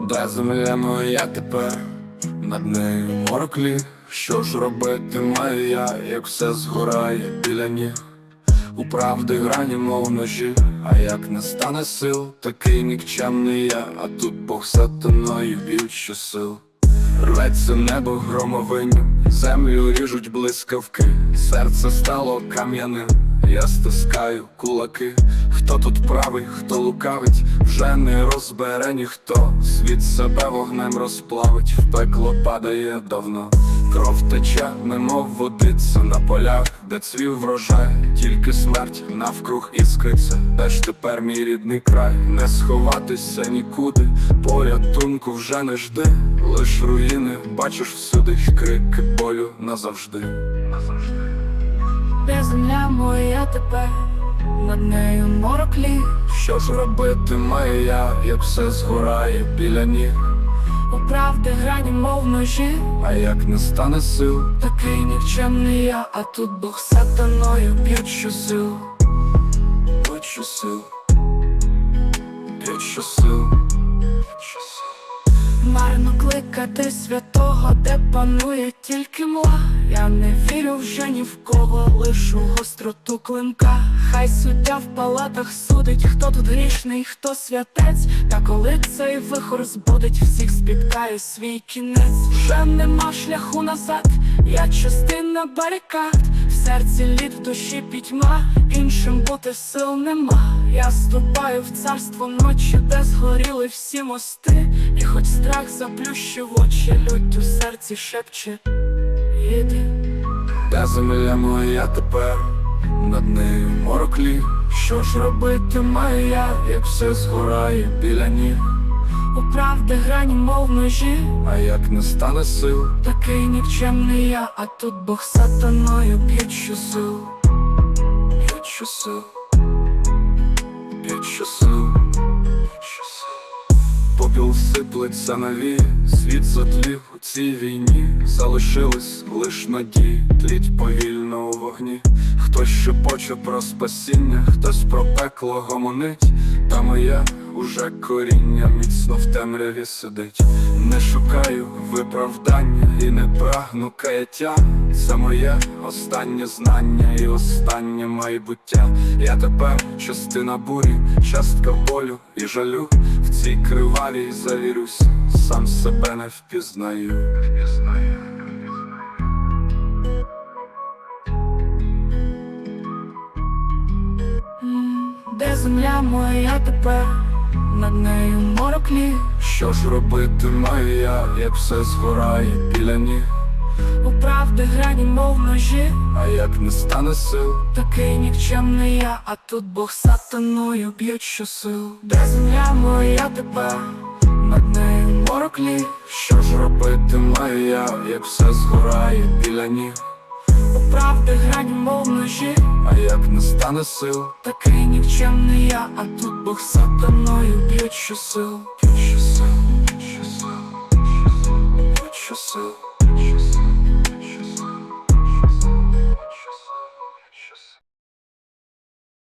Де земля моя тепер, над нею мороклі. Що ж робити маю я, як все згорає біля ніг? У правди грані, мов ножі, а як не стане сил, такий нікчемний я, а тут Бог сатаною б'ють щосил. Рветься небо громовинням, землю ріжуть блискавки, серце стало кам'яним, я стискаю кулаки. Хто тут правий, хто лукавить, вже не розбере ніхто. Світ себе вогнем розплавить, в пекло падає давно. Кров тече, немов водиться на полях, де цвів врожай, тільки смерть навкруг іскриться, де ж тепер мій рідний край, не сховатися нікуди, порятунку вже не жди, лиш руїни, бачиш всюди крики болю назавжди. Де земля моя тепер, над нею мороклі, Що ж робити маю я, як все згорає біля ніг, у правди грані, мов ножі, а як не стане сил, такий нікчемний я, а тут Бог сатаною будь сил, що сил, що сил. Марно кликати святого, де панує тільки мла. Я не вірю вже ні в кого, лишу гостроту клинка. Хай суддя в палатах судить, хто тут грішний, хто святець. Та коли цей вихор збудить, всіх спіткає свій кінець. Вже нема шляху назад, я частина барикад. В серці лід, в душі пітьма, іншим бути сил нема. Я ступаю в царство ночі, де згоріли всі мости, і хоч страх заплющив очі, лють у серці шепче. Іди. Де земля моя тепер, над нею мороклі. Що ж робити маю я, як все згорає біля ніг, У правди грані, мов ножі, а як не стане сил, такий нікчемний я, а тут Бог сатаною що сил, б'ють сил, що сил. Попіл сиплеться нові, світ затлів у цій війні, залишились лиш надії, тліть повільно у вогні. Хтось шепоче про спасіння, хтось про пекло гомонить, та моє уже коріння міцно в темряві сидить. Не шукаю виправдання і не прагну каяття. Це моє останнє знання і останнє майбуття. Я тепер частина бурі, частка болю і жалю. В цій кривавій завірюсь, сам себе не впізнаю. Впізнаю. Де земля моя тепер, над нею мороклі. Що ж робити маю я, як все згорає біля ніг, У правди грані, мов ножі, а як не стане сил, такий нікчемний я, а тут Бог сатаною б'ють щосил. Де земля моя тепер, над нею мороклі. що ж робити маю я, як все згорає біля ніг, правди грань, мов ножі, а як не стане сил, такий нікчемний я, а тут Бог сатаною б'ють щосил. б'ють щосил, сил, щосил, що сил, б'ють що сил.